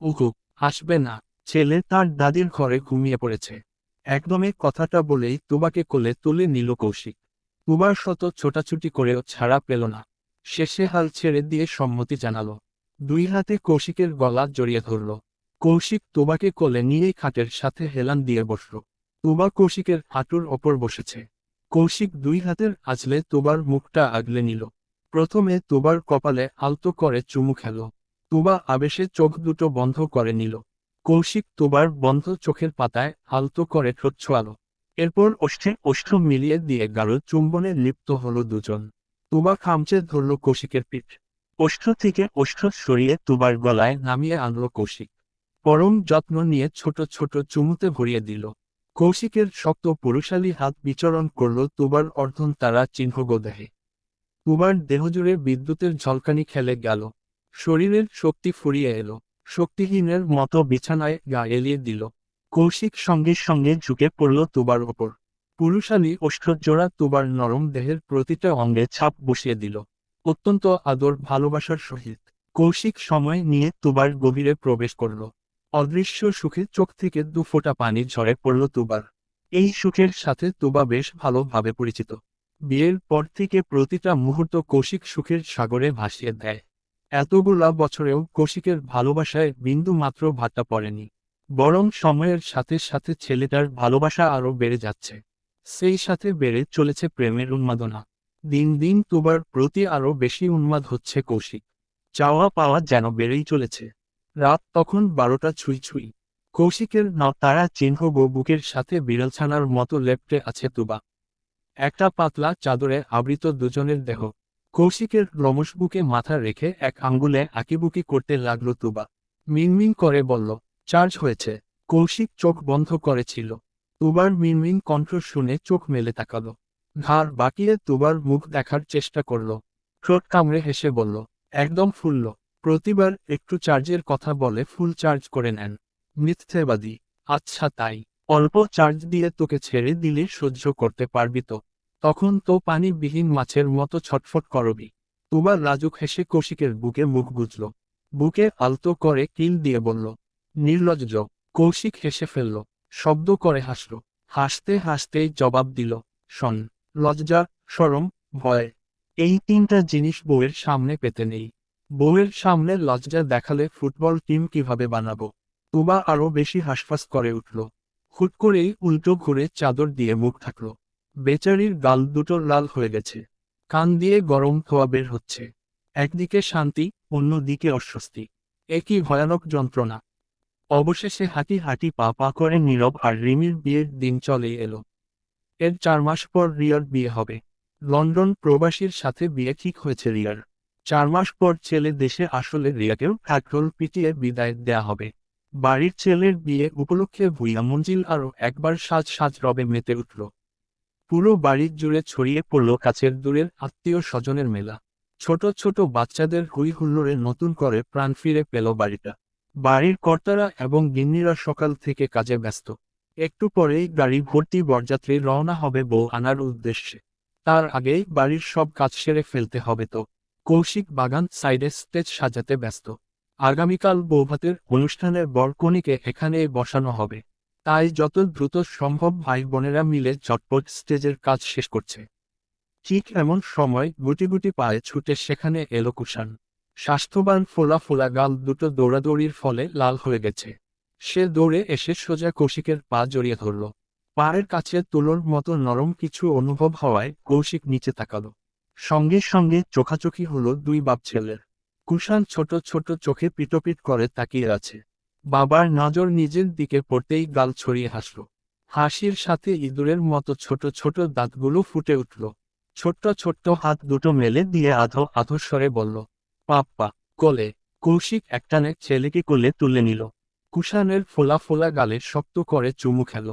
উহু আসবে না। ছেলে তার দাদির ঘরে ঘুমিয়ে পড়েছে। একদমে কথাটা বলেই তুবাকে কোলে তুলে নিল কৌশিক। তুবার শত ছোটাছুটি করেও ছাড়া পেল না। শেষে হাল ছেড়ে দিয়ে সম্মতি জানালো। দুই হাতে কৌশিকের গলা জড়িয়ে ধরল। কৌশিক তোবাকে কোলে নিয়েই খাটের সাথে হেলান দিয়ে বসল। তুবা কৌশিকের হাঁটুর ওপর বসেছে। কৌশিক দুই হাতের আজলে তোবার মুখটা আগলে নিল। প্রথমে তোবার কপালে আলতো করে চুমু খেল। তুবা আবেশে চোখ দুটো বন্ধ করে নিল। কৌশিক তুবার বন্ধ চোখের পাতায় আলতো করে ঠোঁট ছোয়ালো। এরপর ওষ্ঠে ওষ্ঠ মিলিয়ে দিয়ে গাঢ় চুম্বনে লিপ্ত হলো দুজন। তুবা খামচে ধরল কৌশিকের পিঠ। ওষ্ঠ থেকে ওষ্ঠ সরিয়ে তুবার গলায় নামিয়ে আনল কৌশিক। পরম যত্ন নিয়ে ছোট ছোট চুমুতে ভরিয়ে দিল। কৌশিকের শক্ত পুরুষালী হাত বিচরণ করল তুবার অর্ধন তারা চিহ্ন গোদেহে তুবার দেহজুড়ে বিদ্যুতের ঝলকানি খেলে গেল। শরীরের শক্তি ফুরিয়ে এলো। শক্তিহীনের মতো বিছানায় গা এলিয়ে দিল। কৌশিক সঙ্গে সঙ্গে ঝুঁকে পড়ল তুবার ওপর। পুরুষালী ওষ্ঠজোড়া তুবার নরম দেহের প্রতিটা অঙ্গে ছাপ বসিয়ে দিল। অত্যন্ত আদর ভালোবাসার সহিত। কৌশিক সময় নিয়ে তুবার গভীরে প্রবেশ করল। অদৃশ্য সুখে চোখ থেকে দু ফোঁটা পানি ঝরে পড়ল তুবার। এই সুখের সাথে তুবা বেশ ভালোভাবে পরিচিত। বিয়ের পর থেকে প্রতিটা মুহূর্ত কৌশিক সুখের সাগরে ভাসিয়ে দেয়। এতগুলা বছরেও কৌশিকের ভালোবাসায় বিন্দু মাত্র ভাটা পড়েনি। বরং সময়ের সাথে সাথে ছেলেটার ভালোবাসা আরও বেড়ে যাচ্ছে। সেই সাথে বেড়ে চলেছে প্রেমের উন্মাদনা। দিন দিন তুবার প্রতি আরও বেশি উন্মাদ হচ্ছে কৌশিক। চাওয়া পাওয়া যেন বেড়েই চলেছে। রাত তখন বারোটা ছুঁই ছুঁই। কৌশিকের ন তারা চিহ্ন বুকের সাথে বিড়ালছানার মতো লেপটে আছে তুবা। একটা পাতলা চাদরে আবৃত দুজনের দেহ। কৌশিকের রমস বুকে মাথা রেখে এক আঙ্গুলে আঁকিবুকি করতে লাগল তুবা। মিনমিন করে বলল, চার্জ হয়েছে। কৌশিক চোখ বন্ধ করেছিল। তুবার মিনমিন কণ্ঠ শুনে চোখ মেলে তাকালো। ঘাড় বাকিয়ে তুবার মুখ দেখার চেষ্টা করল। ঠোঁট কামড়ে হেসে বলল, একদম ফুলল। প্রতিবার একটু চার্জের কথা বলে ফুল চার্জ করে নেন। মিথ্যেবাদী। আচ্ছা তাই। অল্প চার্জ দিয়ে তোকে ছেড়ে দিলে সহ্য করতে পারবি তো। তখন তো পানিবিহীন মাছের মতো ছটফট করবি। তুবার রাজুক হেসে কৌশিকের বুকে মুখ গুজল। বুকে আলতো করে কিল দিয়ে বলল, নির্লজ্জ। কৌশিক হেসে ফেলল, শব্দ করে হাসল। হাসতে হাসতেই জবাব দিল, শোন, লজ্জা সরম ভয়, এই তিনটা জিনিস বউয়ের সামনে পেতে নেই। বউয়ের সামনে লজ্জা দেখালে ফুটবল টিম কীভাবে বানাবো? তুবা আরও বেশি হাসফাস করে উঠল। হুট করেই উল্টো ঘুরে চাদর দিয়ে মুখ থাকল বেচারির গাল দুটো লাল হয়ে গেছে। কান দিয়ে গরম ধোয়া বের হচ্ছে। একদিকে শান্তি, অন্যদিকে অস্বস্তি। একই ভয়ানক যন্ত্রণা। অবশেষে হাঁটি হাঁটি পা পা করে নীরব আর রিমির বিয়ের দিন চলে এলো। এর চার মাস পর রিয়ার বিয়ে হবে। লন্ডন প্রবাসীর সাথে বিয়ে ঠিক হয়েছে রিয়ার। চার মাস পর ছেলে দেশে আসলে রিয়াকেও ঢাকঢোল পিটিয়ে বিদায় দেয়া হবে। বাড়ির ছেলের বিয়ে উপলক্ষে ভুইয়া মঞ্জিল আরও একবার সাজ সাজ রবে মেতে উঠল। পুরো বাড়ির জুড়ে ছড়িয়ে পড়ল কাছের দূরের আত্মীয় স্বজনের মেলা। ছোট ছোট বাচ্চাদের হুই হুল্লোড়ে নতুন করে প্রাণ ফিরে পেল বাড়িটা। বাড়ির কর্তারা এবং গিন্নিরা সকাল থেকে কাজে ব্যস্ত। একটু পরেই গাড়ি ভর্তি বরযাত্রী রওনা হবে বউ আনার উদ্দেশ্যে। তার আগেই বাড়ির সব কাজ সেরে ফেলতে হবে তো। কৌশিক বাগান সাইডে স্টেজ সাজাতে ব্যস্ত। আগামীকাল বৌভাতের অনুষ্ঠানের বরকনিকে এখানে বসানো হবে। তাই যত দ্রুত সম্ভব ভাই বোনেরা মিলে ঝটপট স্টেজের কাজ শেষ করছে। ঠিক এমন সময় গুটি গুটি পায়ে ছুটে সেখানে এলো কুষাণ। স্বাস্থ্যবান ফোলা ফোলা গাল দুটো দৌড়াদৌড়ির ফলে লাল হয়ে গেছে। সে দৌড়ে এসে সোজা কৌশিকের পা জড়িয়ে ধরল। পায়ের কাছে তুলোর মতো নরম কিছু অনুভব হওয়ায় কৌশিক নিচে তাকালো। সঙ্গে সঙ্গে চোখাচোখি হলো দুই বাপ ছেলের। কুষাণ ছোট ছোট চোখে পিটপিট করে তাকিয়ে আছে। বাবার নজর নিজের দিকে পড়তেই গাল ছড়িয়ে হাসল। হাসির সাথে ইঁদুরের মতো ছোট ছোট দাঁতগুলো ফুটে উঠল। ছোট্ট ছোট্ট হাত দুটো মেলে দিয়ে আধো আধো স্বরে বলল, পাপ্পা, কোলে, কৌশিক একটানে ছেলেকে কোলে তুলে নিল। কুষাণের ফোলা ফোলা গালে শক্ত করে চুমু খেল।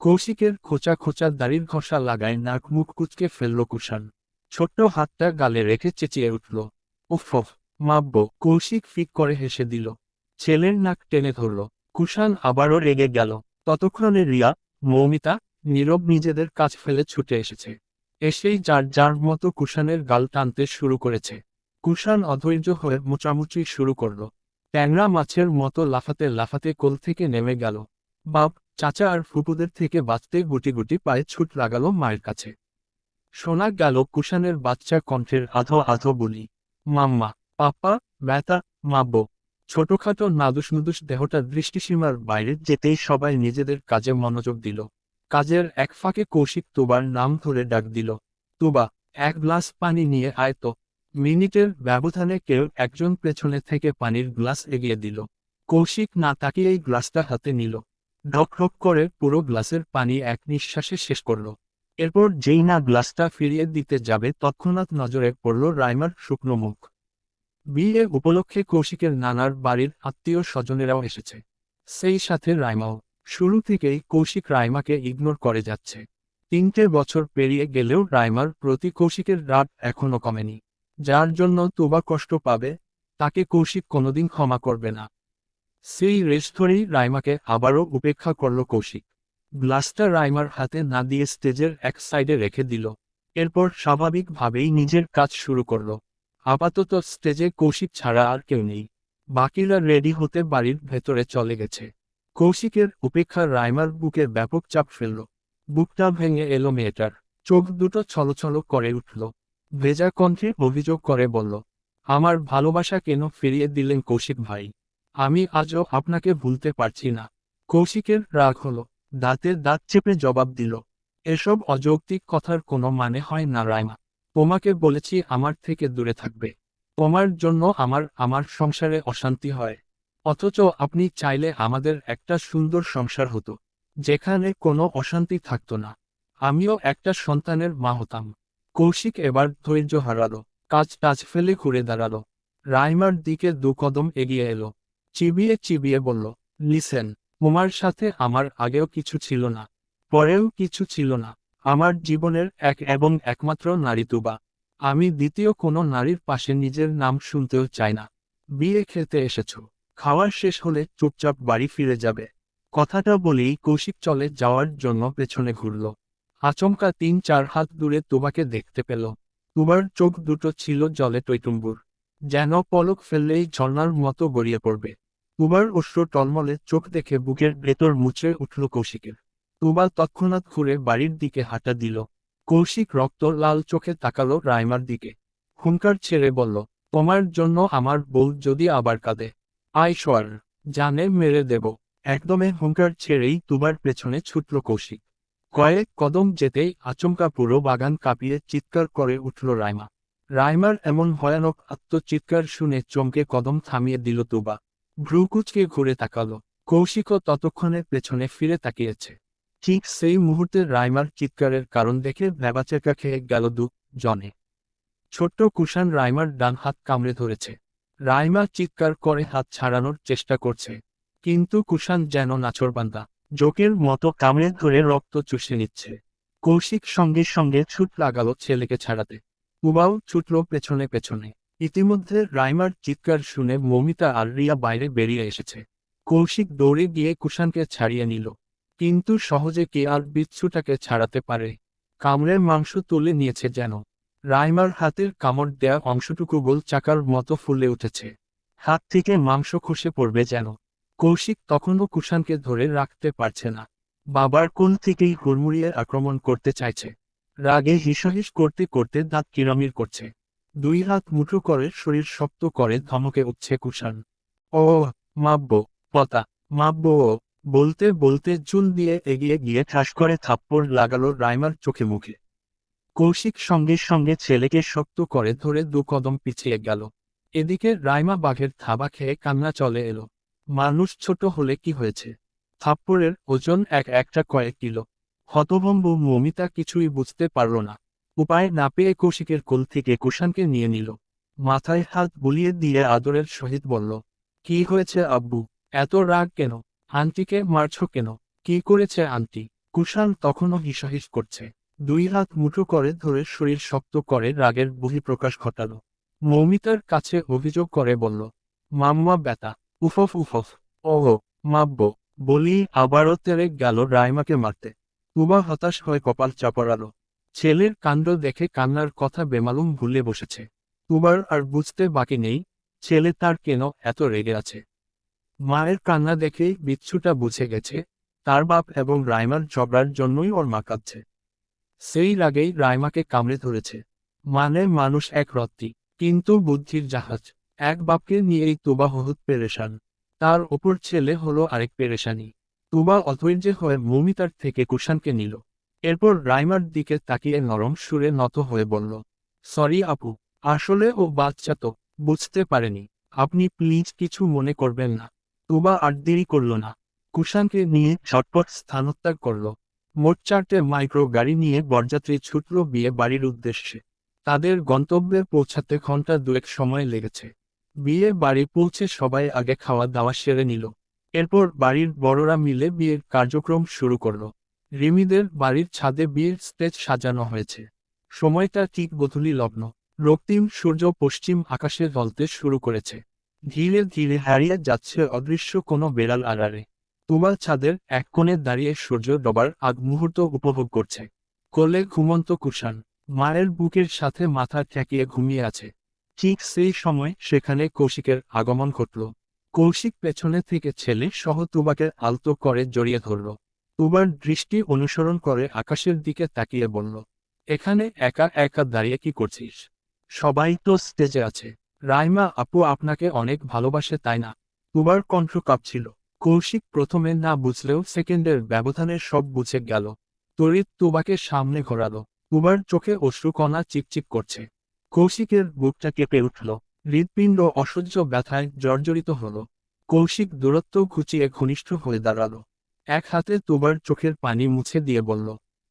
কৌশিকের খোঁচা খোঁচা দাড়ির ঘষা লাগায় নাক মুখ কুচকে ফেলল কুষাণ। ছোট্ট হাতটা গালে রেখে চেঁচিয়ে উঠল, উফ মাব্য কৌশিক ফিক করে হেসে দিল ছেলের নাক টেনে ধরল। কুষাণ আবারও রেগে গেল। ততক্ষণে রিয়া, মৌমিতা, নীরব নিজেদের কাজ ফেলে ছুটে এসেছে। এসেই যার যার মতো কুষাণের গাল টানতে শুরু করেছে। কুষাণ অধৈর্য হয়ে মোচামুচি শুরু করল। ট্যাংরা মাছের মতো লাফাতে লাফাতে কোল থেকে নেমে গেল। বাপ, চাচা আর ফুপুদের থেকে বাঁচতে গুটি গুটি পায়ে ছুট লাগালো মায়ের কাছে। শোনা গেল কুষাণের বাচ্চা কণ্ঠের আধো আধো বলি। মাম্মা, পাপ্পা ব্যথা মাব্বো। ছোটখাটো নাদুস দেহটা দৃষ্টিসীমার বাইরে যেতেই সবাই নিজেদের কাজে মনোযোগ দিল। কাজের এক ফাঁকে কৌশিক তুবার নাম ধরে ডাক দিল, তুবা, এক গ্লাস পানি নিয়ে আয় তো। মিনিটের ব্যবধানে কেউ একজন পেছনে থেকে পানির গ্লাস এগিয়ে দিল। কৌশিক না তাকিয়েই গ্লাসটা হাতে নিল। ঢক ঢক করে পুরো গ্লাসের পানি এক নিঃশ্বাসে শেষ করল। এরপর যেই না গ্লাসটা ফিরিয়ে দিতে যাবে তৎক্ষণাৎ নজরে পড়ল রাইমার শুকনো মুখ। বিয়ে উপলক্ষে কৌশিকের নানার বাড়ির আত্মীয় স্বজনেরাও এসেছে। সেই সাথে রাইমাও। শুরু থেকেই কৌশিক রাইমাকে ইগনোর করে যাচ্ছে। তিনটে বছর পেরিয়ে গেলেও রাইমার প্রতি কৌশিকের রাগ এখনও কমেনি। যার জন্য তুবা কষ্ট পাবে, তাকে কৌশিক কোনোদিন ক্ষমা করবে না। সেই রেশ ধরেই রাইমাকে আবারও উপেক্ষা করল কৌশিক। গ্লাসটা রাইমার হাতে না দিয়ে স্টেজের এক সাইডে রেখে দিল। এরপর স্বাভাবিকভাবেই নিজের কাজ শুরু করল। আপাতত স্টেজে কৌশিক ছাড়া আর কেউ নেই। বাকিরা রেডি হতে বাড়ির ভেতরে চলে গেছে। কৌশিকের উপেক্ষা রাইমার বুকে ব্যাপক চাপ ফেলল। বুকটা ভেঙে এলো মেয়েটার। চোখ দুটো ছলছল করে উঠল। ভেজা কণ্ঠে অভিযোগ করে বলল, আমার ভালোবাসা কেন ফিরিয়ে দিলেন কৌশিক ভাই? আমি আজও আপনাকে ভুলতে পারছি না। কৌশিকের রাগ হলো, দাঁতের দাঁত চেপে জবাব দিল, এসব অযৌক্তিক কথার কোনো মানে হয় না রাইমা। তোমাকে বলেছি আমার থেকে দূরে থাকবে। তোমার জন্য আমার আমার সংসারে অশান্তি হয়। অথচ আপনি চাইলে আমাদের একটা সুন্দর সংসার হতো, যেখানে কোনো অশান্তি থাকতো না। আমিও একটা সন্তানের মা হতাম। কৌশিক এবার ধৈর্য হারালো, কাজ টাজ ফেলে ঘুরে দাঁড়াল। রাইমার দিকে দু কদম এগিয়ে এলো, চিবিয়ে চিবিয়ে বলল, লিসেন, তোমার সাথে আমার আগেও কিছু ছিল না, পরেও কিছু ছিল না। আমার জীবনের এক এবং একমাত্র নারী তুবা। আমি দ্বিতীয় কোনো নারীর পাশে নিজের নাম শুনতেও চাই না। বিয়ে খেতে এসেছ। খাওয়ার শেষ হলে চুপচাপ বাড়ি ফিরে যাবে। কথাটা বলেই কৌশিক চলে যাওয়ার জন্য পেছনে ঘুরল। আচমকা তিন চার হাত দূরে তুবাকে দেখতে পেল। তুবার চোখ দুটো ছিল জলে টৈটুম্বুর যেন পলক ফেললেই ঝর্ণার মতো গড়িয়ে পড়বে। তুবার অশ্রু টলমলে চোখ দেখে বুকের ভেতর মুচড়ে উঠল কৌশিকের। তুবা তৎক্ষণাৎ ঘুরে বাড়ির দিকে হাঁটা দিল। কৌশিক রক্ত লাল চোখে তাকালো রাইমার দিকে। হুঙ্কার ছেড়ে বলল, তোমার জন্য আমার বউ যদি আবার কাঁদে, আয় সোয়ার জানে মেরে দেব। একদমে হুঙ্কার ছেড়েই তুবার পেছনে ছুটল কৌশিক। কয়েক কদম যেতেই আচমকা পুরো বাগান কাঁপিয়ে চিৎকার করে উঠল রাইমা। রাইমার এমন ভয়ানক আত্মচিৎকার শুনে চমকে কদম থামিয়ে দিল তুবা। ভ্রুকুচকে ঘুরে তাকালো। কৌশিকও ততক্ষণে পেছনে ফিরে তাকিয়েছে। ঠিক সেই মুহূর্তে রাইমার চিৎকারের কারণ দেখে ভ্যাবাচেকা খেয়ে গেল দু জনে। ছোট্ট কুষাণ রাইমার ডান হাত কামড়ে ধরেছে। রাইমা চিৎকার করে হাত ছাড়ানোর চেষ্টা করছে। কিন্তু কুষাণ যেন নাচরবান্দা জোকের মতো কামড়ে ধরে রক্ত চুষে নিচ্ছে। কৌশিক সঙ্গে সঙ্গে ছুট লাগালো ছেলেকে ছাড়াতে। উবাও ছুটল পেছনে পেছনে। ইতিমধ্যে রাইমার চিৎকার শুনে মমিতা আর রিয়া বাইরে বেরিয়ে এসেছে। কৌশিক দৌড়ে গিয়ে কুষাণকে ছাড়িয়ে নিল। কিন্তু সহজে কে আর বিচ্ছুটাকে ছাড়াতে পারে? কামড়ের মাংস তুলে নিয়েছে যেন। রাইমার হাতের কামড় দেয়া অংশটুকু গোল চাকার মতো ফুলে উঠেছে। হাত থেকে মাংস খসে পড়বে যেন। কৌশিক তখনও কুষাণকে ধরে রাখতে পারছে না। বাবার কোন থেকেই হুড়মুড়িয়ে আক্রমণ করতে চাইছে। রাগে হিসহিস করতে করতে দাঁত কিরমির করছে। দুই হাত মুঠো করে শরীর শক্ত করে ধমকে উঠছে কুষাণ। ও মাব্য পতা মাব্য ও বলতে বলতে চুল দিয়ে এগিয়ে গিয়ে ঠাস করে থাপ্পড় লাগালো রাইমার চোখে মুখে। কৌশিক সঙ্গে সঙ্গে ছেলেকে শক্ত করে ধরে দু কদম পিছিয়ে গেল। এদিকে রাইমা বাঘের থাবা খেয়ে কান্না চলে এলো। মানুষ ছোট হলে কি হয়েছে? থাপ্পড়ের ওজন এক একটা কয়েক কিলো। হতভম্ব মমিতা কিছুই বুঝতে পারল না। উপায় না পেয়ে কৌশিকের কোল থেকে কুষাণকে নিয়ে নিল। মাথায় হাত বুলিয়ে দিয়ে আদরের সহিত বলল, কি হয়েছে আব্বু? এত রাগ কেন? আন্টিকে মারছ কেন? কি করেছে আন্টি? কুষাণ তখনও হিসাহিস করছে। দুই হাত মুঠো করে ধরে শরীর শক্ত করে রাগের বহিঃপ্রকাশ ঘটাল। মৌমিতার কাছে অভিযোগ করে বলল, মাম্মা বেতা উফফ উফফ, ওহো মাব্য বলি আবারও তেরে গেল রাইমাকে মারতে। তুবা হতাশ হয়ে কপাল চাপড়ালো। ছেলের কাণ্ড দেখে কান্নার কথা বেমালুম ভুলে বসেছে। তুবার আর বুঝতে বাকি নেই, ছেলে তার কেন এত রেগে আছে? মায়ের কান্না দেখেই বিচ্ছুটা বুঝে গেছে, তার বাপ এবং রাইমার ঝগড়ার জন্যই ওর মা কাঁদছে। সেই রাগেই রাইমাকে কামড়ে ধরেছে। মানে মানুষ এক রত্তি, কিন্তু বুদ্ধির জাহাজ। এক বাপকে নিয়েই তুবা হহুত পেরেশান। তার ওপর ছেলে হলো আরেক পেরেশানি। তুবা অধৈর্য হয়ে মৌমিতার থেকে কুষাণকে নিল। এরপর রাইমার দিকে তাকিয়ে নরম সুরে নত হয়ে বলল, সরি আপু, আসলে ও বাচ্চা তো, বুঝতে পারেনি। আপনি প্লিজ কিছু মনে করবেন না। তুবা আর দেরি করল না। কুষাণকে নিয়ে ঝটপট স্থানোত্যাগ করল। মোট চারটে মাইক্রো গাড়ি নিয়ে বরযাত্রী ছুটল বিয়ে বাড়ির উদ্দেশ্যে। তাদের গন্তব্যে পৌঁছাতে ঘণ্টা দুয়েক সময় লেগেছে। বিয়ে বাড়ি পৌঁছে সবাই আগে খাওয়া দাওয়া সেরে নিল। এরপর বাড়ির বড়রা মিলে বিয়ের কার্যক্রম শুরু করল। রিমিদের বাড়ির ছাদে বিয়ের স্টেজ সাজানো হয়েছে। সময়টা ঠিক বধুলি লগ্ন। রক্তিম সূর্য পশ্চিম আকাশে জ্বলতে শুরু করেছে। ধীরে ধীরে হারিয়ে যাচ্ছে অদৃশ্য কোনো বেড়াল আড়ারে তুবা ছাদের এক কোণে দাঁড়িয়ে সূর্য ডবার আগ মুহূর্ত উপভোগ করছে। কোলে ঘুমন্ত কুষাণ, মায়ের বুকের সাথে মাথা ঠেকিয়ে ঘুমিয়ে আছে। ঠিক সেই সময় সেখানে কৌশিকের আগমন ঘটল। কৌশিক পেছনে থেকে ছেলে সহ তুবাকে আলতো করে জড়িয়ে ধরল। তুবার দৃষ্টি অনুসরণ করে আকাশের দিকে তাকিয়ে বলল, এখানে একা একা দাঁড়িয়ে কি করছিস? সবাই তো স্টেজে আছে। রাইমা, আপু আপনাকে অনেক ভালোবাসে, তাই না? তুবার কণ্ঠ কাঁপছিল। কৌশিক প্রথমে না বুঝলেও সেকেন্ডের ব্যবধানে সব বুঝে গেল। তড়িৎ তুবাকে সামনে ঘোরালো। তুবার চোখে অশ্রুকণা চিকচিক করছে। কৌশিকের বুকটা কেঁপে উঠল। হৃদপিণ্ড অসহ্য ব্যথায় জর্জরিত হল। কৌশিক দূরত্ব ঘুচিয়ে ঘনিষ্ঠ হয়ে দাঁড়াল। এক হাতে তুবার চোখের পানি মুছে দিয়ে বলল,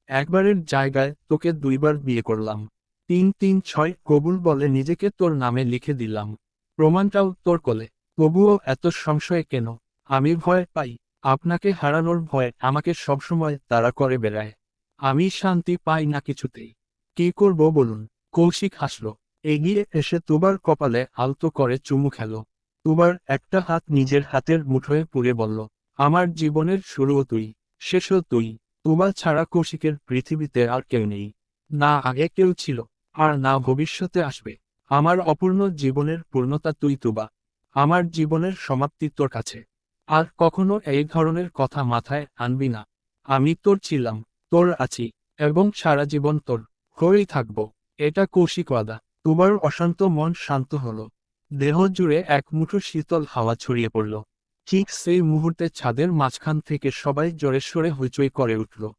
একবারের জায়গায় তোকে দুইবার বিয়ে করলাম। তিন তিন ছয় কবুল বলে নিজেকে তোর নামে লিখে দিলাম। প্রমাণটাও তোর কোলে। তবুও এত সংশয়ে কেন? আমি ভয় পাই। আপনাকে হারানোর ভয় আমাকে সবসময় তাড়া করে বেড়ায়। আমি শান্তি পাই না কিছুতেই। কি করব বলুন? কৌশিক হাসল। এগিয়ে এসে তোবার কপালে আলতো করে চুমু খেল। তুবার একটা হাত নিজের হাতের মুঠোয় পুড়ে বলল, আমার জীবনের শুরুও তুই, শেষও তুই। তুবা ছাড়া কৌশিকের পৃথিবীতে আর কেউ নেই। না, আগে কেউ ছিল। আর না ভবিষ্যতে আসবে। আমার অপূর্ণ জীবনের পূর্ণতা তুই তুবা আমার জীবনের সমাপ্তি তোর কাছে। আর কখনো এই ধরনের কথা মাথায় আনবি না। আমি তোর ছিলাম, তোর আছি, এবং সারা জীবন তোর হয়েই থাকব। এটা কৌশিক ওয়াদা। তোমার অশান্ত মন শান্ত হল। দেহ জুড়ে এক মুঠো শীতল হাওয়া ছড়িয়ে পড়ল। ঠিক সেই মুহূর্তে ছাদের মাঝখান থেকে সবাই জোরে সরে হইচই করে উঠল।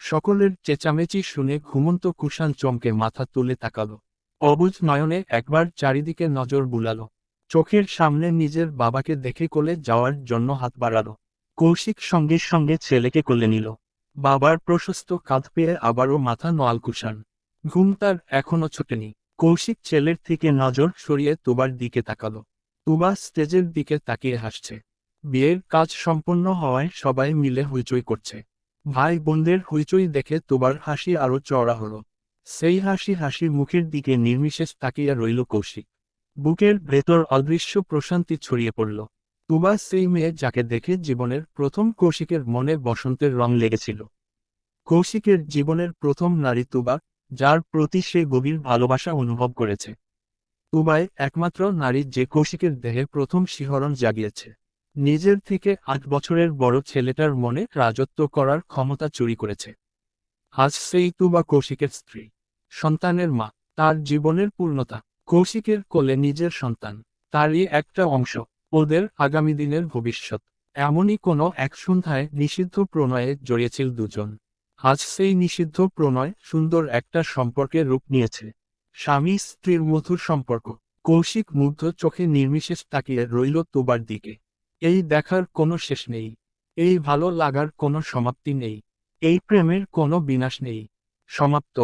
সকলের চেঁচামেচি শুনে ঘুমন্ত কুষাণ চমকে মাথা তুলে তাকাল। অবুজ নয়নে একবার চারিদিকে নজর বুলালো। চোখের সামনে নিজের বাবাকে দেখে কোলে যাওয়ার জন্য হাত বাড়াল। কৌশিক সঙ্গে সঙ্গে ছেলেকে কোলে নিল। বাবার প্রশস্ত কাঁধ পেয়ে আবারও মাথা নোয়াল কুষাণ। ঘুম তার এখনও ছোটেনি। কৌশিক ছেলের থেকে নজর সরিয়ে তুবার দিকে তাকালো। তুবা স্টেজের দিকে তাকিয়ে হাসছে। বিয়ের কাজ সম্পন্ন হওয়ায় সবাই মিলে হইচই করছে। ভাই বোনদের হইচই দেখে তুবার হাসি আরও চড়া হলো। সেই হাসি হাসি মুখের দিকে নির্মিশেষ তাকিয়ে রইল কৌশিক। বুকের ভেতর অদৃশ্য প্রশান্তি ছড়িয়ে পড়ল। তুবা সেই মেয়ে যাকে দেখে জীবনের প্রথম কৌশিকের মনে বসন্তের রং লেগেছিল। কৌশিকের জীবনের প্রথম নারী তুবা, যার প্রতি সে গভীর ভালোবাসা অনুভব করেছে। তুবাই একমাত্র নারী যে কৌশিকের দেহে প্রথম শিহরণ জাগিয়েছে। নিজের থেকে আট বছরের বড় ছেলেটার মনে রাজত্ব করার ক্ষমতা চুরি করেছে। আজ সেই তুবা কৌশিকের স্ত্রী, সন্তানের মা, তার জীবনের পূর্ণতা। কৌশিকের কোলে নিজের সন্তান, তারই একটা অংশ, ওদের আগামী দিনের ভবিষ্যৎ। এমনই কোনো এক সন্ধ্যায় নিষিদ্ধ প্রণয়ে জড়িয়েছিল দুজন। আজ সেই নিষিদ্ধ প্রণয় সুন্দর একটা সম্পর্কের রূপ নিয়েছে। স্বামী স্ত্রীর মধুর সম্পর্ক। কৌশিক মুগ্ধ চোখে নির্মিশেষ তাকিয়ে রইল তোবার দিকে। এই দেখার কোনো শেষ নেই। এই ভালো লাগার কোনো সমাপ্তি নেই। এই প্রেমের কোনো বিনাশ নেই। সমাপ্ত।